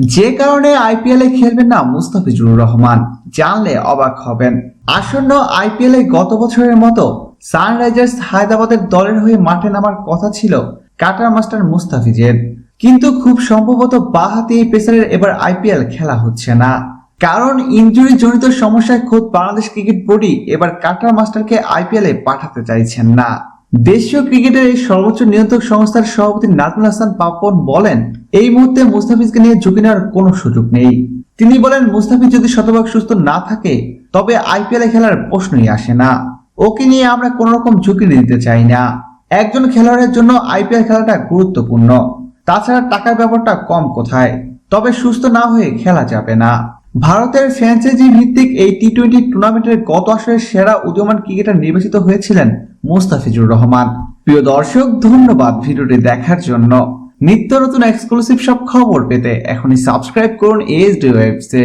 যে কারণে আইপিএলে খেলবেন না মুস্তাফিজুর রহমান। জানলে অবাক হবেন। আসন্ন আইপিএলে গত বছরের মতো সানরাইজার্স হায়দ্রাবাদের দলের হয়ে মাঠে নামার কথা ছিল কাটার মাস্টার মুস্তাফিজের। কিন্তু খুব সম্ভবত বাহাতি এই পেসারের এবার আইপিএল খেলা হচ্ছে না। কারণ ইনজুরি জনিত সমস্যায় খোদ বাংলাদেশ ক্রিকেট বোর্ডই এবার কাটার মাস্টারকে আইপিএলে পাঠাতে চাইছেন না। দেশীয় ক্রিকেটের এই সর্বোচ্চ নিয়ন্ত্রক সংস্থার সভাপতি নাজমুল হাসান পাপন বলেন, এই মুহূর্তে মুস্তাফিজকে নিয়ে ঝুঁকি নেওয়ার কোনো সুযোগ নেই। তিনি বলেন, মুস্তাফিজ যদি শতভাগ সুস্থ না থাকে, তবে আইপিএলে খেলার প্রশ্নই আসে না। ওকে নিয়ে আমরা কোনো রকম ঝুঁকি নিতে চাই না। একজন খেলোয়াড়ের জন্য আইপিএল খেলাটা গুরুত্বপূর্ণ। তাছাড়া টাকার ব্যাপারটা কম কোথায়? তবে সুস্থ না হয়ে খেলা যাবে না। ভারতের ফ্র্যাঞ্চাইজি ভিত্তিক এই টি টোয়েন্টি টুর্নামেন্টের গত আসরের সেরা উদীয়মান ক্রিকেটার নির্বাচিত হয়েছিলেন মুস্তাফিজুর রহমান। প্রিয় দর্শক, ধন্যবাদ ভিডিওটি দেখার জন্য। নিত্য নতুন এক্সক্লুসিভ সব খবর পেতে এখনই সাবস্ক্রাইব করুন এইচ ডি ওয়েবসে